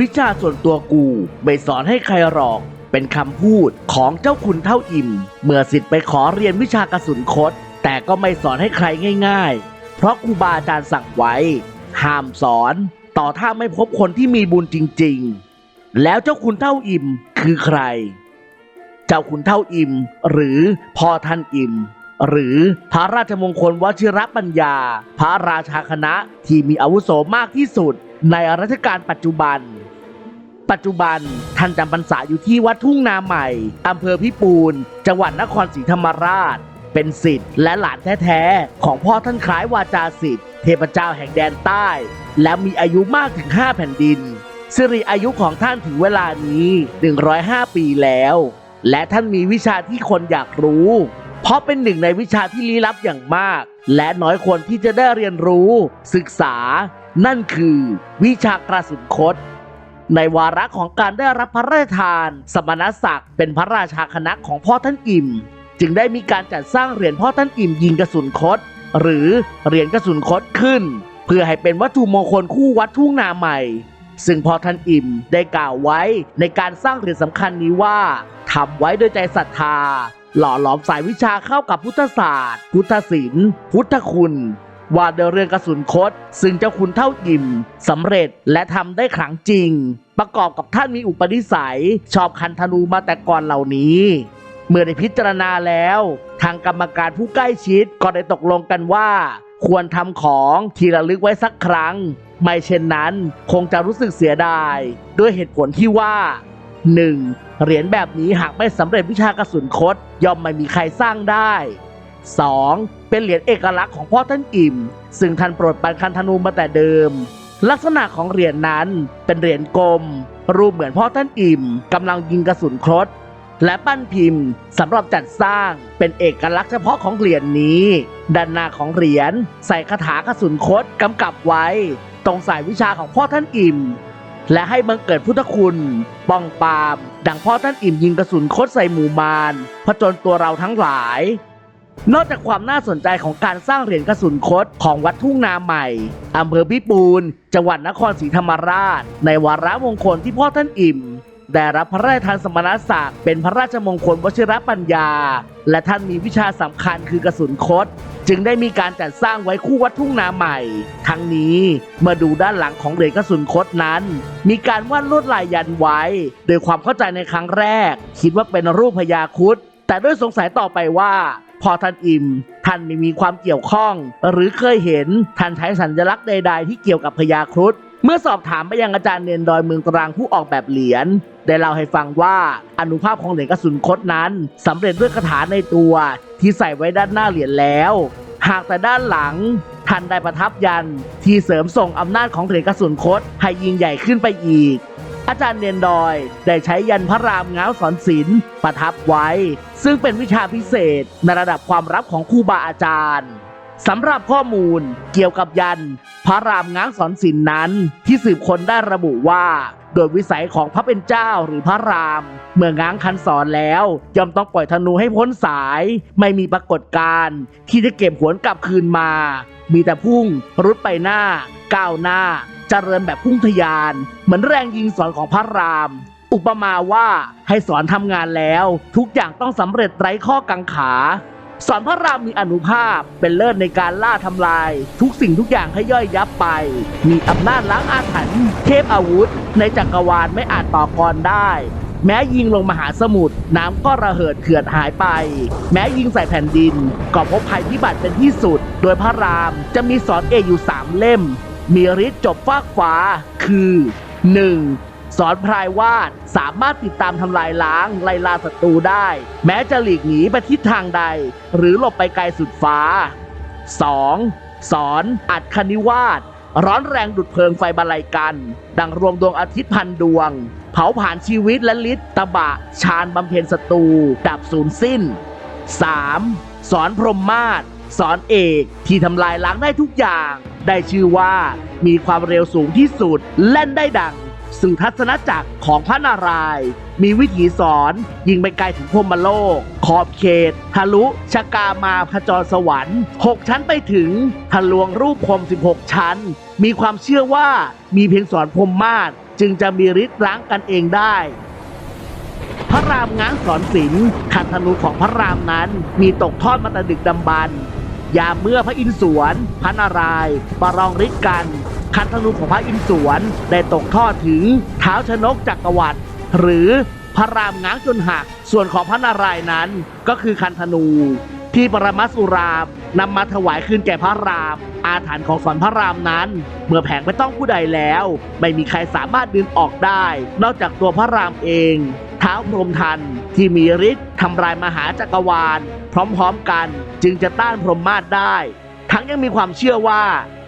วิชาส่วนตัวกูไม่สอนให้ใครหรอก เป็นคำพูดของเจ้าคุณเท่าอิ่ม เมื่อสิทธิ์ไปขอเรียนวิชากระสุนคดแต่ก็ไม่สอนให้ใครง่าย ๆ เพราะครูบาอาจารย์สั่งไว้ ห้ามสอน ต่อถ้าไม่พบคนที่มีบุญจริง ๆ แล้วเจ้าคุณเท่าอิ่มคือใคร เจ้าคุณเท่าอิ่ม หรือพ่อท่านอิ่มหรือพระราชมงคลวชิรปัญญา พระราชาคณะที่มีอาวุโสมากที่สุดในรัชกาลปัจจุบัน ปัจจุบันท่านจำพรรษาอยู่ที่วัดทุ่งนาใหม่อำเภอพิปูน จังหวัดนครศรีธรรมราช เป็นสิทธิ์และหลานแท้ๆ ของพ่อท่านคล้ายวาจาสิทธิ์เทพเจ้าแห่งแดนใต้ และมีอายุมากถึง 5 แผ่นดิน สิริอายุของท่านถึงเวลานี้ 105 ปีแล้ว และท่านมีวิชาที่คนอยากรู้ เพราะเป็นหนึ่งในวิชาที่ลี้ลับอย่างมาก และน้อยคนที่จะได้เรียนรู้ ศึกษา นั่นคือ วิชากระสุนคด ในวาระของการได้รับพระราชทาน สมณศักดิ์เป็นพระราชาคณะของพ่อท่านอิ่ม จึงได้มีการจัดสร้างเหรียญพ่อท่านอิ่มยิงกระสุนคดหรือเหรียญกระสุนคดขึ้น เพื่อให้เป็นวัตถุมงคลคู่วัดทุ่งนาใหม่ ซึ่งพ่อท่านอิ่มได้กล่าวไว้ในการสร้างเหรียญสำคัญนี้ว่าทำไว้ด้วยใจศรัทธา หล่อหลอมสายวิชาเข้ากับพุทธศาสตร์ พุทธศิลป์ พุทธคุณ ว่าโดยเรื่องกระสุนคดซึ่งเจ้าคุณเท่าอิ่มสำเร็จและทำได้ขลังจริง ประกอบกับท่านมีอุปนิสัย ชอบคันธนูมาแต่ก่อนเหล่านี้ เมื่อได้พิจารณาแล้ว ทางกรรมการผู้ใกล้ชิดก็ได้ตกลงกันว่า ควรทำของที่ระลึกไว้สักครั้ง ไม่เช่นนั้นคงจะรู้สึกเสียดาย ด้วยเหตุผลที่ว่า 1. เหรียญแบบนี้หากไม่สำเร็จวิชากระสุนคดย่อมไม่มีใครสร้างได้ 2. เป็นเหรียญเอกลักษณ์ของพ่อท่านอิ่ม ซึ่งท่านโปรดปรานคันธนูมาแต่เดิม ลักษณะของเหรียญนั้นเป็นเหรียญกลม รูปเหมือนพ่อท่านอิ่มกำลังยิงกระสุนครดและปั้นพิมพ์สำหรับจัดสร้างเป็นเอกลักษณ์เฉพาะของเหรียญนี้ ด้านหน้าของเหรียญใส่คาถากระสุนคดกำกับไว้ ตรงสายวิชาของพ่อท่านอิ่ม และให้บังเกิดพุทธคุณป้องปาม ดังพ่อท่านอิ่มยิงกระสุนคดใส่หมู่มารผจญตัวเราทั้งหลาย นอกจากความน่าสนใจของการสร้างเหรียญกระสุนคดของวัดทุ่งนาใหม่อำเภอพิปูน จังหวัดนครศรีธรรมราช ในวาระมงคลที่พ่อท่านอิ่ม ได้รับพระราชทานสมณศักดิ์เป็นพระราชมงคลวชิรปัญญา และท่านมีวิชาสำคัญคือกระสุนคดจึงได้มีการจัดสร้างไว้คู่วัดทุ่งนาใหม่ ทั้งนี้เมื่อดูด้านหลังของเหรียญกระสุนคดนั้น มีการวาดลวดลายยันไว้ โดยความเข้าใจในครั้งแรก คิดว่าเป็นรูปพญาคุดแต่ด้วยสงสัยต่อไปว่า พอท่านอิ่ม ท่านไม่มีความเกี่ยวข้อง หรือเคยเห็นท่านใช้สัญลักษณ์ใด ๆ ที่เกี่ยวกับพญาครุฑเมื่อสอบถามไปยังอาจารย์เนนดอยเมืองตรังผู้ออกแบบเหรียญได้เล่าให้ฟังว่าอนุภาพของเหรียญกระสุนคดนั้นสำเร็จด้วยคาถาในตัว ที่ใส่ไว้ด้านหน้าเหรียญแล้ว หากแต่ด้านหลังท่านได้ประทับยันที่เสริมส่งอำนาจของเหรียญกระสุนคดให้ยิ่งใหญ่ขึ้นไปอีก อาจารย์เนียนดอย ได้ใช้ยันพระรามง้าวสอนศิลป์ประทับไว้ ซึ่งเป็นวิชาพิเศษในระดับความรับของครูบาอาจารย์สำหรับข้อมูลเกี่ยวกับยัน พระรามง้างสอนศิลป์นั้น ที่สืบค้นได้ระบุว่า โดยวิสัยของพระเป็นเจ้าหรือพระราม เมื่อง้างคันสอนแล้วย่อมต้องปล่อยธนูให้พ้นสาย ไม่มีปรากฏการณ์ที่จะเก็บหวนกลับคืนมา มีแต่พุ่งรุดไปหน้า ก้าวหน้า จริญแบบพุ่งทะยาน เหมือนแรงยิงสอนของพระราม อุปมาว่าให้สอนทำงานแล้ว ทุกอย่างต้องสำเร็จไร้ข้อกังขา สอนพระรามมีอนุภาพเป็นเลิศในการล่าทำลาย ทุกสิ่งทุกอย่างให้ย่อยยับไป มีอำนาจล้างอาถรรพ์เทพอาวุธ ในจักรวาลไม่อาจต่อกรได้ แม้ยิงลงมหาสมุทรน้ำก็ระเหิดเขื่อนหายไป แม้ยิงใส่แผ่นดิน ก็พบภัยพิบัติเป็นที่สุด โดยพระรามจะมีสอนเอกอยู่สามเล่ม มีฤทธิ์จบฟากฟ้าคือ 1. สอนพรายวาดสามารถติดตามทำลายล้างไล่ล่าศัตรูได้ แม้จะหลีกหนีไปทิศทางใด หรือหลบไปไกลสุดฟ้า 2. สอนอัดคณิวาสร้อนแรงดุดเพลิงไฟบรรลัยกัน ดังรวงดวงอาทิตย์พันดวง เผาผ่านชีวิตและลิศตะบะ ชาญบำเพ็ญศัตรูดับสูญสิ้น 3. สอนพรหมมาศสอนเอกที่ทำลายล้างได้ทุกอย่าง ได้ชื่อว่ามีความเร็วสูงที่สุดเล่นได้ดังสู่ทัศนจักรของพระนารายณ์มีวิถีสอนยิงไปไกลถึงพรมโลก ขอบเขต ทะลุชะกามาพจรสวรรค์ 6 ชั้นไปถึงทะลวงรูปพรม 16 ชั้น มีความเชื่อว่ามีเพียงสอนพรมมาศจึงจะมีฤทธิ์ล้างกันเองได้ พระรามง้างสอนศิลป์คันธนูของพระรามนั้นมีตกทอดมาแต่ดึกดำบรร ยามเมื่อพระอินทร์สวนพระนารายณ์ประลองฤทธิ์กัน คันธนูของพระอินทร์สวนได้ตกทอดถึงเท้าชนกจักรวรรดิหรือพระรามง้างจนหัก ส่วนของพระนารายณ์นั้นก็คือคันธนูที่ปรมัสุรามนำมาถวายคืนแก่พระราม อาถรรพ์ของสอนพระรามนั้น เมื่อแผงไปต้องผู้ใดแล้ว ไม่มีใครสามารถดึงออกได้ นอกจากตัวพระรามเอง เท้าพรมทันที่มีฤทธิ์ทำลายมหาจักรวาล พร้อมๆกันจึงจะต้านพรหมมาศได้ ทั้งยังมีความเชื่อว่า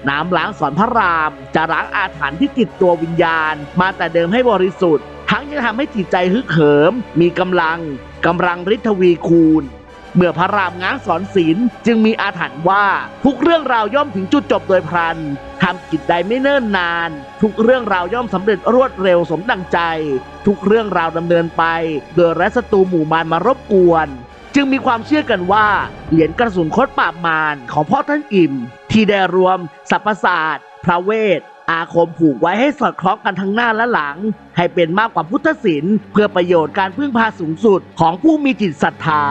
น้ำล้างสอนพระราม จะล้างอาถรรพ์ที่ติดตัววิญญาณ มาแต่เดิมให้บริสุทธิ์ ทั้งยังทำให้จิตใจฮึกเหิม มีกำลังกำลังฤทธวีคูณเมื่อพระรามง้างสอนศีลจึงมีอาถรรพ์ว่าทุกเรื่องราวย่อมถึงจุดจบโดยพลันทำกิจใดไม่เนิ่นนาน ทุกเรื่องราวย่อมสำเร็จรวดเร็วสมดังใจ ทุกเรื่องราวดำเนินไป โดยไร้ศัตรูหมู่มารมารบกวน จึงมีความเชื่อกันว่า เหรียญกระสุนคดปราบมารของพ่อท่านอิ่ม ที่ได้รวมสรรพศาสตร์ พระเวท อาคมผูกไว้ให้สอดคล้องกันทั้งหน้าและหลัง ให้เป็นมากกว่าพุทธศิลป์เพื่อประโยชน์การพึ่งพาสูงสุดของผู้มีจิตศรัทธา